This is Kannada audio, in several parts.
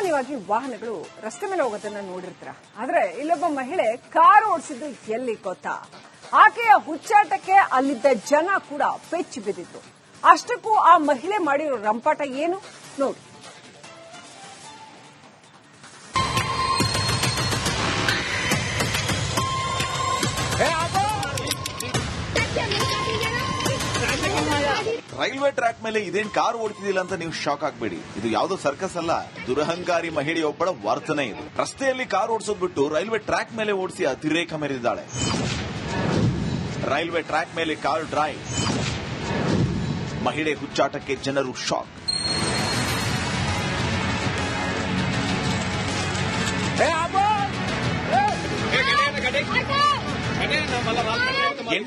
ಸಾಮಾನ್ಯವಾಗಿ ವಾಹನಗಳು ರಸ್ತೆ ಮೇಲೆ ಹೋಗೋದನ್ನ ನೋಡಿರ್ತೀರ. ಆದ್ರೆ ಇಲ್ಲೊಬ್ಬ ಮಹಿಳೆ ಕಾರು ಓಡಿಸಿದ್ದು ಎಲ್ಲಿ ಗೊತ್ತಾ? ಆಕೆಯ ಹುಚ್ಚಾಟಕ್ಕೆ ಅಲ್ಲಿದ್ದ ಜನ ಕೂಡ ಪೆಚ್ಚು ಬಿದ್ದಿತ್ತು. ಅಷ್ಟಕ್ಕೂ ಆ ಮಹಿಳೆ ಮಾಡಿರೋ ರಂಪಾಟ ಏನು? ನೋಡಿ. ರೈಲ್ವೆ ಟ್ರ್ಯಾಕ್ ಮೇಲೆ ಇದೇನ್ ಕಾರ್ ಓಡ್ತಿದಿಲ್ಲ ಅಂತ ನೀವು ಶಾಕ್ ಆಗ್ಬೇಡಿ. ಇದು ಯಾವುದೋ ಸರ್ಕಸ್ ಅಲ್ಲ. ದುರಹಂಕಾರಿ ಮಹಿಳೆಯೊಬ್ಬಳ ವರ್ತನೆ ಇದು. ರಸ್ತೆಯಲ್ಲಿ ಕಾರ್ ಓಡಿಸೋದ್ ಬಿಟ್ಟು ರೈಲ್ವೆ ಟ್ರ್ಯಾಕ್ ಮೇಲೆ ಓಡಿಸಿ ಅತಿರೇಕ ಮೆರೆದಿದ್ದಾಳೆ. ರೈಲ್ವೆ ಟ್ರ್ಯಾಕ್ ಮೇಲೆ ಕಾರ್ ಡ್ರೈವ್. ಮಹಿಳೆ ಹುಚ್ಚಾಟಕ್ಕೆ ಜನರು ಶಾಕ್. ಎಣ್ಣೆ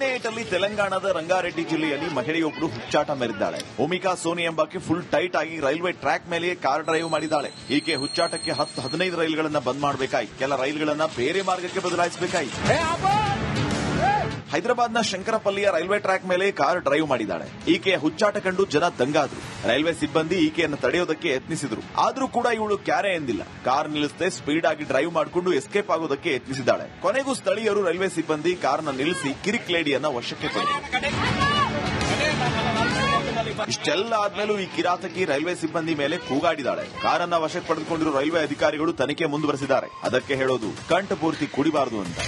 ಏಟಲ್ಲಿ ತೆಲಂಗಾಣದ ರಂಗಾರೆಡ್ಡಿ ಜಿಲ್ಲೆಯಲ್ಲಿ ಮಹಿಳೆಯೊಬ್ಬರು ಹುಚ್ಚಾಟ ಮೆರೆದಿದ್ದಾಳೆ ಭೂಮಿಕಾ ಸೋನಿ ಎಂಬಾಕೆ ಫುಲ್ ಟೈಟ್ ಆಗಿ ರೈಲ್ವೆ ಟ್ರ್ಯಾಕ್ ಮೇಲೆಯೇ ಕಾರ್ ಡ್ರೈವ್ ಮಾಡಿದ್ದಾಳೆ. ಈಕೆ ಹುಚ್ಚಾಟಕ್ಕೆ ಹತ್ತು ಹದಿನೈದು ರೈಲುಗಳನ್ನು ಬಂದ್ ಮಾಡಬೇಕಾಯ್ತು ಕೆಲ ರೈಲುಗಳನ್ನು ಬೇರೆ ಮಾರ್ಗಕ್ಕೆ ಬದಲಾಯಿಸಬೇಕಾಯ್ತು ಹೈದರಾಬಾದ್ನ ಶಂಕರಪಲ್ಲಿಯ ರೈಲ್ವೆ ಟ್ರ್ಯಾಕ್ ಮೇಲೆ ಕಾರ್ ಡ್ರೈವ್ ಮಾಡಿದ್ದಾಳೆ. ಈಕೆಯ ಹುಚ್ಚಾಟ ಕಂಡು ಜನ ದಂಗಾದ್ರು. ರೈಲ್ವೆ ಸಿಬ್ಬಂದಿ ಈಕೆಯನ್ನು ತಡೆಯೋದಕ್ಕೆ ಯತ್ನಿಸಿದ್ರು. ಆದ್ರೂ ಕೂಡ ಇವಳು ಕ್ಯಾರೆ ಎಂದಿಲ್ಲ. ಕಾರ್ ನಿಲ್ಲಿಸದೆ ಸ್ಪೀಡ್ ಆಗಿ ಡ್ರೈವ್ ಮಾಡಿಕೊಂಡು ಎಸ್ಕೇಪ್ ಆಗೋದಕ್ಕೆ ಯತ್ನಿಸಿದ್ದಾಳೆ. ಕೊನೆಗೂ ಸ್ಥಳೀಯರು ರೈಲ್ವೆ ಸಿಬ್ಬಂದಿ ಕಾರ್ನ ನಿಲ್ಲಿಸಿ ಕಿರಿಕ್ ಲೇಡಿಯನ್ನ ವಶಕ್ಕೆ ಪಡೆದರು. ಇಷ್ಟೆಲ್ಲ ಆದ್ಮೇಲೂ ಈ ಕಿರಾತಕಿ ರೈಲ್ವೆ ಸಿಬ್ಬಂದಿ ಮೇಲೆ ಕೂಗಾಡಿದಾಳೆ. ಕಾರನ್ನ ವಶಕ್ಕೆ ಪಡೆದುಕೊಂಡಿರುವ ರೈಲ್ವೆ ಅಧಿಕಾರಿಗಳು ತನಿಖೆ ಮುಂದುವರೆಸಿದ್ದಾರೆ. ಅದಕ್ಕೆ ಹೇಳೋದು, ಕಂಠಪೂರ್ತಿ ಕುಡಿಬಾರದು ಅಂತ.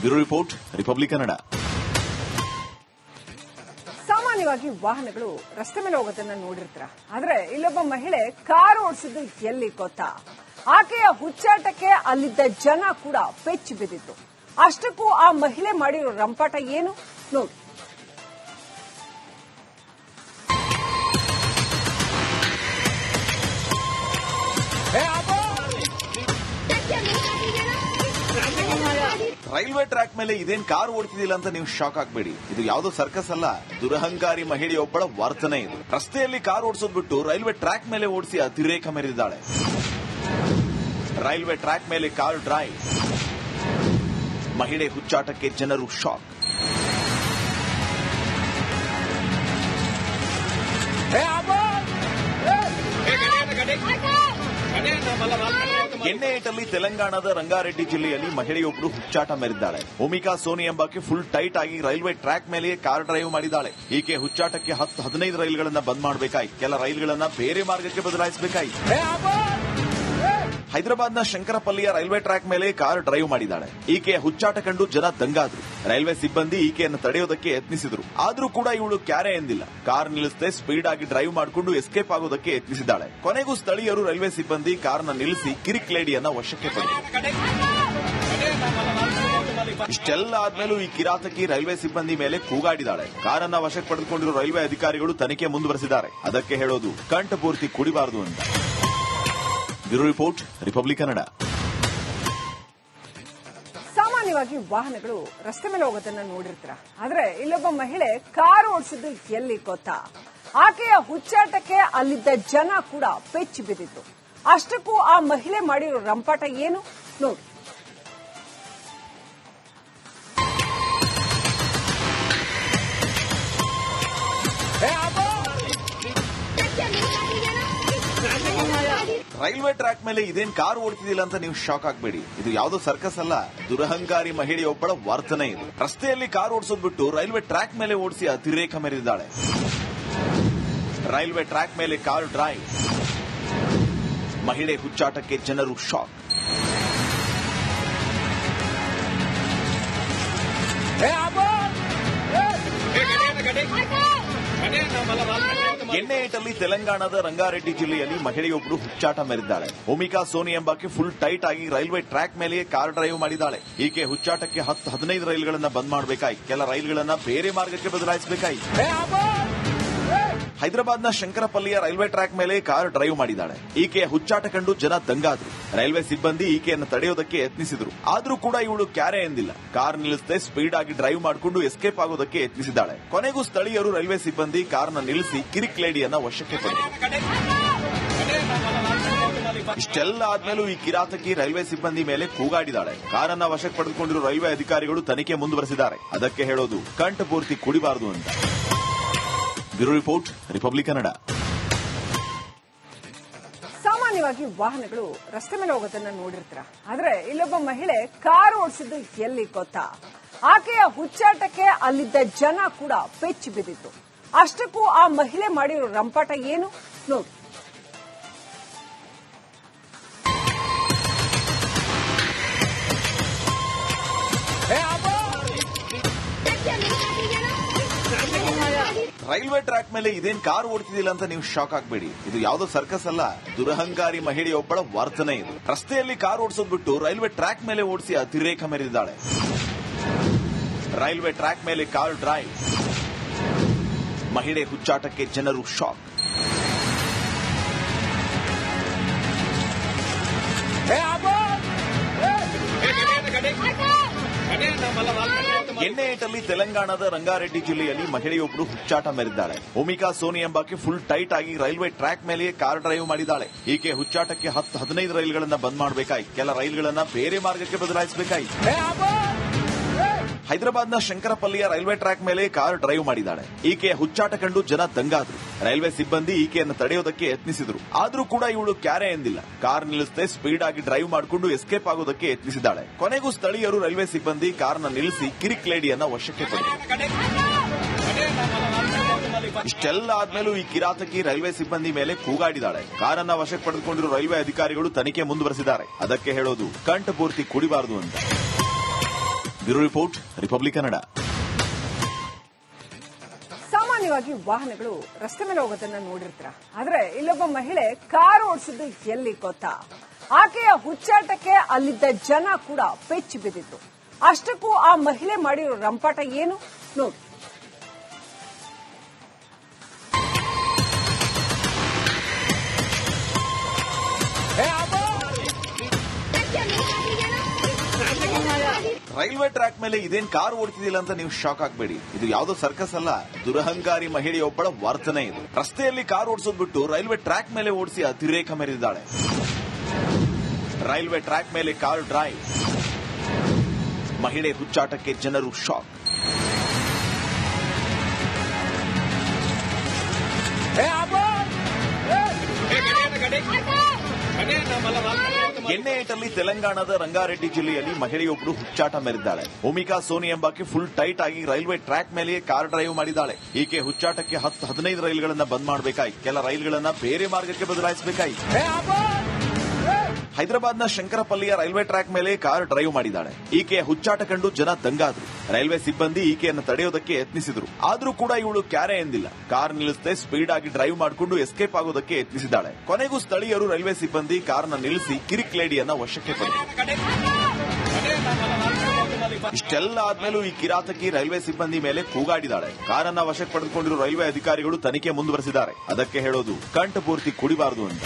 Bureau report, republic Kannada. ಸಾಮಾನ್ಯವಾಗಿ ವಾಹನಗಳು ರಸ್ತೆ ಮೇಲೆ ಹೋಗೋದನ್ನ ನೋಡಿರ್ತಾರ. ಆದ್ರೆ ಇಲ್ಲೊಬ್ಬ ಮಹಿಳೆ ಕಾರ್ ಓಡಿಸಿದ್ದು ಎಲ್ಲಿ ಗೊತ್ತಾ? ಆಕೆಯ ಹುಚ್ಚಾಟಕ್ಕೆ ಅಲ್ಲಿದ್ದ ಜನ ಕೂಡ ಪೆಚ್ಚು ಬಿದ್ದಿತ್ತು. ಅಷ್ಟಕ್ಕೂ ಆ ಮಹಿಳೆ ಮಾಡಿರೋ ರಂಪಾಟ ಏನು? ನೋಡಿ. ರೈಲ್ವೆ ಟ್ರ್ಯಾಕ್ ಮೇಲೆ ಇದೇನ್ ಕಾರ್ ಓಡ್ತಿದಿಲ್ಲ ಅಂತ ನೀವು ಶಾಕ್ ಆಗ್ಬೇಡಿ. ಇದು ಯಾವ್ದೋ ಸರ್ಕಸ್ ಅಲ್ಲ. ದುರಹಂಕಾರಿ ಮಹಿಳೆಯೊಬ್ಬಳ ವರ್ತನೆ ಇದು. ರಸ್ತೆಯಲ್ಲಿ ಕಾರ್ ಓಡಿಸೋದ್ ಬಿಟ್ಟು ರೈಲ್ವೆ ಟ್ರ್ಯಾಕ್ ಮೇಲೆ ಓಡಿಸಿ ಅತಿರೇಕ ಮೆರೆದಿದ್ದಾಳೆ ರೈಲ್ವೆ ಟ್ರ್ಯಾಕ್ ಮೇಲೆ ಕಾರ್ ಡ್ರೈವ್. ಮಹಿಳೆ ಹುಚ್ಚಾಟಕ್ಕೆ ಜನರು ಶಾಕ್. ಎಣ್ಣೆ ಏಟಲ್ಲಿ ತೆಲಂಗಾಣದ ರಂಗಾರೆಡ್ಡಿ ಜಿಲ್ಲೆಯಲ್ಲಿ ಮಹಿಳೆಯೊಬ್ಬರು ಹುಚ್ಚಾಟ ಮೆರೆದಿದ್ದಾಳೆ ಭೂಮಿಕಾ ಸೋನಿ ಎಂಬಾಕೆ ಫುಲ್ ಟೈಟ್ ಆಗಿ ರೈಲ್ವೆ ಟ್ರ್ಯಾಕ್ ಮೇಲೆಯೇ ಕಾರ್ ಡ್ರೈವ್ ಮಾಡಿದ್ದಾಳೆ. ಈಕೆ ಹುಚ್ಚಾಟಕ್ಕೆ ಹತ್ತು ಹದಿನೈದು ರೈಲುಗಳನ್ನ ಬಂದ್ ಮಾಡಬೇಕಾಯ್ತು. ಕೆಲ ರೈಲುಗಳನ್ನ ಬೇರೆ ಮಾರ್ಗಕ್ಕೆ ಬದಲಾಯಿಸಬೇಕಾಯ್ತು. ಹೈದರಾಬಾದ್ನ ಶಂಕರಪಲ್ಲಿಯ ರೈಲ್ವೆ ಟ್ರ್ಯಾಕ್ ಮೇಲೆ ಕಾರ್ ಡ್ರೈವ್ ಮಾಡಿದ್ದಾಳೆ. ಈಕೆಯ ಹುಚ್ಚಾಟ ಕಂಡು ಜನ ದಂಗಾದ್ರು. ರೈಲ್ವೆ ಸಿಬ್ಬಂದಿ ಈಕೆಯನ್ನು ತಡೆಯೋದಕ್ಕೆ ಯತ್ನಿಸಿದ್ರು. ಆದ್ರೂ ಕೂಡ ಇವಳು ಕ್ಯಾರೆ ಎಂದಿಲ್ಲ. ಕಾರ್ ನಿಲ್ಲಿಸದೆ ಸ್ಪೀಡ್ ಆಗಿ ಡ್ರೈವ್ ಮಾಡಿಕೊಂಡು ಎಸ್ಕೇಪ್ ಆಗೋದಕ್ಕೆ ಯತ್ನಿಸಿದ್ದಾಳೆ. ಕೊನೆಗೂ ಸ್ಥಳೀಯರು ರೈಲ್ವೆ ಸಿಬ್ಬಂದಿ ಕಾರ್ನ ನಿಲ್ಲಿಸಿ ಕಿರಿಕ್ ಲೇಡಿಯನ್ನ ವಶಕ್ಕೆ ಪಡೆದರು. ಇಷ್ಟೆಲ್ಲ ಆದ್ಮೇಲೂ ಈ ಕಿರಾತಕಿ ರೈಲ್ವೆ ಸಿಬ್ಬಂದಿ ಮೇಲೆ ಕೂಗಾಡಿದಾಳೆ. ಕಾರನ್ನ ವಶಕ್ಕೆ ಪಡೆದುಕೊಂಡಿರುವ ರೈಲ್ವೆ ಅಧಿಕಾರಿಗಳು ತನಿಖೆ ಮುಂದುವರೆಸಿದ್ದಾರೆ. ಅದಕ್ಕೆ ಹೇಳೋದು, ಕಂಠಪೂರ್ತಿ ಕುಡಿಬಾರದು ಅಂತ. Bureau report, republic Kannada. ಸಾಮಾನ್ಯವಾಗಿ ವಾಹನಗಳು ರಸ್ತೆ ಮೇಲೆ ಹೋಗೋದನ್ನ ನೋಡಿರ್ತೀರ. ಆದ್ರೆ ಇಲ್ಲೊಬ್ಬ ಮಹಿಳೆ ಕಾರು ಓಡಿಸಿದ್ದು ಎಲ್ಲಿ ಗೊತ್ತಾ? ಆಕೆಯ ಹುಚ್ಚಾಟಕ್ಕೆ ಅಲ್ಲಿದ್ದ ಜನ ಕೂಡ ಪೆಚ್ಚು ಬಿದ್ದಿತ್ತು ಅಷ್ಟಕ್ಕೂ ಆ ಮಹಿಳೆ ಮಾಡಿರೋ ರಂಪಾಟ ಏನು? ನೋಡಿ. ರೈಲ್ವೆ ಟ್ರ್ಯಾಕ್ ಮೇಲೆ ಇದೇನ್ ಕಾರ್ ಓಡ್ತಿದಿಲ್ಲ ಅಂತ ನೀವು ಶಾಕ್ ಆಗ್ಬೇಡಿ ಇದು ಯಾವುದೋ ಸರ್ಕಸ್ ಅಲ್ಲ ದುರಹಂಕಾರಿ ಮಹಿಳೆಯೊಬ್ಬಳ ವರ್ತನೆ ಇದು ರಸ್ತೆಯಲ್ಲಿ ಕಾರ್ ಓಡಿಸೋದ್ ಬಿಟ್ಟು ರೈಲ್ವೆ ಟ್ರ್ಯಾಕ್ ಮೇಲೆ ಓಡಿಸಿ ಅತಿರೇಕ ಮೆರೆದಿದ್ದಾಳೆ ರೈಲ್ವೆ ಟ್ರ್ಯಾಕ್ ಮೇಲೆ ಕಾರ್ ಡ್ರೈವ್ ಮಹಿಳೆ ಹುಚ್ಚಾಟಕ್ಕೆ ಜನರು ಶಾಕ್ ಎಣ್ಣೆ ಏಟಲ್ಲಿ ತೆಲಂಗಾಣದ ರಂಗಾರೆಡ್ಡಿ ಜಿಲ್ಲೆಯಲ್ಲಿ ಮಹಿಳೆಯೊಬ್ಬರು ಹುಚ್ಚಾಟ ಮೆರೆದಿದ್ದಾಳೆ ಒಮಿಕಾ ಸೋನಿ ಎಂಬಾಕೆ ಫುಲ್ ಟೈಟ್ ಆಗಿ ರೈಲ್ವೆ ಟ್ರ್ಯಾಕ್ ಮೇಲೆಯೇ ಕಾರ್ ಡ್ರೈವ್ ಮಾಡಿದ್ದಾಳೆ. ಈಕೆ ಹುಚ್ಚಾಟಕ್ಕೆ ಹತ್ತು ಹದಿನೈದು ರೈಲುಗಳನ್ನ ಬಂದ್ ಮಾಡಬೇಕಾಯ್ತು. ಕೆಲ ರೈಲುಗಳನ್ನ ಬೇರೆ ಮಾರ್ಗಕ್ಕೆ ಬದಲಾಯಿಸಬೇಕಾಯ್ತು. ಹೈದರಾಬಾದ್ನ ಶಂಕರಪಲ್ಲಿಯ ರೈಲ್ವೆ ಟ್ರ್ಯಾಕ್ ಮೇಲೆ ಕಾರ್ ಡ್ರೈವ್ ಮಾಡಿದ್ದಾಳೆ. ಈಕೆಯ ಹುಚ್ಚಾಟ ಕಂಡು ಜನ ದಂಗಾದ್ರು. ರೈಲ್ವೆ ಸಿಬ್ಬಂದಿ ಈಕೆಯನ್ನು ತಡೆಯೋದಕ್ಕೆ ಯತ್ನಿಸಿದ್ರು. ಆದ್ರೂ ಕೂಡ ಇವಳು ಕ್ಯಾರೆ ಎಂದಿಲ್ಲ. ಕಾರ್ ನಿಲ್ಲಿಸದೆ ಸ್ಪೀಡ್ ಆಗಿ ಡ್ರೈವ್ ಮಾಡಿಕೊಂಡು ಎಸ್ಕೇಪ್ ಆಗೋದಕ್ಕೆ ಯತ್ನಿಸಿದ್ದಾಳೆ. ಕೊನೆಗೂ ಸ್ಥಳೀಯರು ರೈಲ್ವೆ ಸಿಬ್ಬಂದಿ ಕಾರ್ನ ನಿಲ್ಲಿಸಿ ಕಿರಿಕ್ ಲೇಡಿಯನ್ನ ವಶಕ್ಕೆ ಪಡೆದರು. ಇಷ್ಟೆಲ್ಲ ಆದ್ಮೇಲೂ ಈ ಕಿರಾತಕಿ ರೈಲ್ವೆ ಸಿಬ್ಬಂದಿ ಮೇಲೆ ಕೂಗಾಡಿದಾಳೆ. ಕಾರನ್ನ ವಶಕ್ಕೆ ಪಡೆದುಕೊಂಡಿರುವ ರೈಲ್ವೆ ಅಧಿಕಾರಿಗಳು ತನಿಖೆ ಮುಂದುವರೆಸಿದ್ದಾರೆ. ಅದಕ್ಕೆ ಹೇಳೋದು, ಕಂಠಪೂರ್ತಿ ಕುಡಿಬಾರದು ಅಂತ. Bureau report, republic Kannada. ಸಾಮಾನ್ಯವಾಗಿ ವಾಹನಗಳು ರಸ್ತೆ ಮೇಲೆ ಹೋಗೋದನ್ನ ನೋಡಿರ್ತೀರ. ಆದ್ರೆ ಇಲ್ಲೊಬ್ಬ ಮಹಿಳೆ ಕಾರ್ ಓಡಿಸಿದ್ದು ಎಲ್ಲಿ ಗೊತ್ತಾ? ಆಕೆಯ ಹುಚ್ಚಾಟಕ್ಕೆ ಅಲ್ಲಿದ್ದ ಜನ ಕೂಡ ಪೆಚ್ಚಿ ಬಿದ್ದಿತ್ತು. ಅಷ್ಟಕ್ಕೂ ಆ ಮಹಿಳೆ ಮಾಡಿರೋ ರಂಪಾಟ ಏನು? ನೋಡಿ. ರೈಲ್ವೆ ಟ್ರ್ಯಾಕ್ ಮೇಲೆ ಇದೇನ್ ಕಾರ್ ಓಡ್ತಿದಿಲ್ಲ ಅಂತ ನೀವು ಶಾಕ್ ಆಗ್ಬೇಡಿ. ಇದು ಯಾವ್ದೋ ಸರ್ಕಸ್ ಅಲ್ಲ. ದುರಹಂಕಾರಿ ಮಹಿಳೆಯೊಬ್ಬಳ ವರ್ತನೆ ಇದು. ರಸ್ತೆಯಲ್ಲಿ ಕಾರ್ ಓಡಿಸೋದ್ ಬಿಟ್ಟು ರೈಲ್ವೆ ಟ್ರ್ಯಾಕ್ ಮೇಲೆ ಓಡಿಸಿ ಅತಿರೇಕ ಮೆರೆದಿದ್ದಾಳೆ ರೈಲ್ವೆ ಟ್ರ್ಯಾಕ್ ಮೇಲೆ ಕಾರ್ ಡ್ರೈವ್. ಮಹಿಳೆ ಹುಚ್ಚಾಟಕ್ಕೆ ಜನರು ಶಾಕ್. ಎಣ್ಣೆ ಏಟಲ್ಲಿ ತೆಲಂಗಾಣದ ರಂಗಾರೆಡ್ಡಿ ಜಿಲ್ಲೆಯಲ್ಲಿ ಮಹಿಳೆಯೊಬ್ಬರು ಹುಚ್ಚಾಟ ಮೆರೆದಿದ್ದಾಳೆ ಭೂಮಿಕಾ ಸೋನಿ ಎಂಬಾಕೆ ಫುಲ್ ಟೈಟ್ ಆಗಿ ರೈಲ್ವೆ ಟ್ರ್ಯಾಕ್ ಮೇಲೆ ಕಾರ್ ಡ್ರೈವ್ ಮಾಡಿದ್ದಾಳೆ. ಈಕೆ ಹುಚ್ಚಾಟಕ್ಕೆ ಹತ್ತು ಹದಿನೈದು ರೈಲುಗಳನ್ನು ಬಂದ್ ಮಾಡಬೇಕಾಯಿತು. ಕೆಲ ರೈಲುಗಳನ್ನು ಬೇರೆ ಮಾರ್ಗಕ್ಕೆ ಬದಲಾಯಿಸಬೇಕಾಗಿ ಹೈದರಾಬಾದ್ನ ಶಂಕರಪಲ್ಲಿಯ ರೈಲ್ವೆ ಟ್ರ್ಯಾಕ್ ಮೇಲೆ ಕಾರ್ ಡ್ರೈವ್ ಮಾಡಿದ್ದಾಳೆ. ಈಕೆಯ ಹುಚ್ಚಾಟ ಕಂಡು ಜನ ದಂಗಾದ್ರು. ರೈಲ್ವೆ ಸಿಬ್ಬಂದಿ ಈಕೆಯನ್ನು ತಡೆಯೋದಕ್ಕೆ ಯತ್ನಿಸಿದ್ರು. ಆದ್ರೂ ಕೂಡ ಇವಳು ಕ್ಯಾರೆ ಎಂದಿಲ್ಲ. ಕಾರ್ ನಿಲ್ಲಿಸದೆ ಸ್ಪೀಡ್ ಆಗಿ ಡ್ರೈವ್ ಮಾಡಿಕೊಂಡು ಎಸ್ಕೇಪ್ ಆಗೋದಕ್ಕೆ ಯತ್ನಿಸಿದ್ದಾಳೆ. ಕೊನೆಗೂ ಸ್ಥಳೀಯರು ರೈಲ್ವೆ ಸಿಬ್ಬಂದಿ ಕಾರ್ನ ನಿಲ್ಲಿಸಿ ಕಿರಿಕ್ ಲೇಡಿಯನ್ನ ವಶಕ್ಕೆ ಪಡೆದರು. ಇಷ್ಟೆಲ್ಲ ಆದ್ಮೇಲೂ ಈ ಕಿರಾತಕಿ ರೈಲ್ವೆ ಸಿಬ್ಬಂದಿ ಮೇಲೆ ಕೂಗಾಡಿದಾಳೆ. ಕಾರನ್ನ ವಶಕ್ಕೆ ಪಡೆದುಕೊಂಡಿರುವ ರೈಲ್ವೆ ಅಧಿಕಾರಿಗಳು ತನಿಖೆ ಮುಂದುವರೆಸಿದ್ದಾರೆ. ಅದಕ್ಕೆ ಹೇಳೋದು, ಕಂಠಪೂರ್ತಿ ಕುಡಿಬಾರದು ಅಂತ. Bureau report, republic Kannada. ಸಾಮಾನ್ಯವಾಗಿ ವಾಹನಗಳು ರಸ್ತೆ ಮೇಲೆ ಹೋಗೋದನ್ನ ನೋಡಿರ್ತೀರ? ಆದ್ರೆ ಇಲ್ಲೊಬ್ಬ ಮಹಿಳೆ ಕಾರ್ ಓಡಿಸಿದ್ದು ಎಲ್ಲಿ ಗೊತ್ತಾ? ಆಕೆಯ ಹುಚ್ಚಾಟಕ್ಕೆ ಅಲ್ಲಿದ್ದ ಜನ ಕೂಡ ಪೆಚ್ಚಿ ಬಿದ್ದಿತ್ತು ಅಷ್ಟಕ್ಕೂ ಆ ಮಹಿಳೆ ಮಾಡಿರೋ ರಂಪಾಟ ಏನು? ನೋಡಿ. ರೈಲ್ವೆ ಟ್ರ್ಯಾಕ್ ಮೇಲೆ ಇದೇನ್ ಕಾರ್ ಓಡ್ತಿದಿಲ್ಲ ಅಂತ ನೀವು ಶಾಕ್ ಆಗ್ಬೇಡಿ. ಇದು ಯಾವುದೋ ಸರ್ಕಸ್ ಅಲ್ಲ, ದುರಹಂಕಾರಿ ಮಹಿಳೆಯೊಬ್ಬಳ ವರ್ತನೆ ಇದು. ರಸ್ತೆಯಲ್ಲಿ ಕಾರ್ ಓಡಿಸೋದ್ ಬಿಟ್ಟು ರೈಲ್ವೆ ಟ್ರ್ಯಾಕ್ ಮೇಲೆ ಓಡಿಸಿ ಅತಿರೇಕ ಮೆರೆದಿದ್ದಾಳೆ ರೈಲ್ವೆ ಟ್ರ್ಯಾಕ್ ಮೇಲೆ ಕಾರ್ ಡ್ರೈವ್. ಮಹಿಳೆ ಹುಚ್ಚಾಟಕ್ಕೆ ಜನರು ಶಾಕ್. ಎಣ್ಣೆ ಏಟಲ್ಲಿ ತೆಲಂಗಾಣದ ರಂಗಾರೆಡ್ಡಿ ಜಿಲ್ಲೆಯಲ್ಲಿ ಮಹಿಳೆಯೊಬ್ಬರು ಹುಚ್ಚಾಟ ಮೆರೆದಿದ್ದಾಳೆ ಭೂಮಿಕಾ ಸೋನಿ ಎಂಬಾಕೆ ಫುಲ್ ಟೈಟ್ ಆಗಿ ರೈಲ್ವೆ ಟ್ರ್ಯಾಕ್ ಮೇಲೆ ಕಾರ್ ಡ್ರೈವ್ ಮಾಡಿದ್ದಾಳೆ. ಈಕೆ ಹುಚ್ಚಾಟಕ್ಕೆ ಹತ್ತು ಹದಿನೈದು ರೈಲ್ಗಳನ್ನ ಬಂದ್ ಮಾಡಬೇಕಾಗಿ. ಕೆಲ ರೈಲ್ಗಳನ್ನ ಬೇರೆ ಮಾರ್ಗಕ್ಕೆ ಬದಲಾಯಿಸಬೇಕಾಗಿ. ಹೈದರಾಬಾದ್ನ ಶಂಕರಪಲ್ಲಿಯ ರೈಲ್ವೆ ಟ್ರ್ಯಾಕ್ ಮೇಲೆ ಕಾರ್ ಡ್ರೈವ್ ಮಾಡಿದ್ದಾಳೆ. ಈಕೆಯ ಹುಚ್ಚಾಟ ಕಂಡು ಜನ ದಂಗಾದ್ರು. ರೈಲ್ವೆ ಸಿಬ್ಬಂದಿ ಈಕೆಯನ್ನು ತಡೆಯೋದಕ್ಕೆ ಯತ್ನಿಸಿದ್ರು. ಆದ್ರೂ ಕೂಡ ಇವಳು ಕ್ಯಾರೆ ಎಂದಿಲ್ಲ. ಕಾರ್ ನಿಲ್ಲಿಸದೆ ಸ್ಪೀಡ್ ಆಗಿ ಡ್ರೈವ್ ಮಾಡಿಕೊಂಡು ಎಸ್ಕೇಪ್ ಆಗೋದಕ್ಕೆ ಯತ್ನಿಸಿದ್ದಾಳೆ. ಕೊನೆಗೂ ಸ್ಥಳೀಯರು ರೈಲ್ವೆ ಸಿಬ್ಬಂದಿ ಕಾರ್ನ ನಿಲ್ಲಿಸಿ ಕಿರಿಕ್ ಲೇಡಿಯನ್ನ ವಶಕ್ಕೆ ಪಡೆದರು ಇಷ್ಟೆಲ್ಲ ಆದ್ಮೇಲೂ ಈ ಕಿರಾತಕಿ ರೈಲ್ವೆ ಸಿಬ್ಬಂದಿ ಮೇಲೆ ಕೂಗಾಡಿದಾಳೆ. ಕಾರನ್ನ ವಶಕ್ಕೆ ಪಡೆದುಕೊಂಡಿರುವ ರೈಲ್ವೆ ಅಧಿಕಾರಿಗಳು ತನಿಖೆ ಮುಂದುವರೆಸಿದ್ದಾರೆ. ಅದಕ್ಕೆ ಹೇಳೋದು, ಕಂಠಪೂರ್ತಿ ಕುಡಿಬಾರದು ಅಂತ.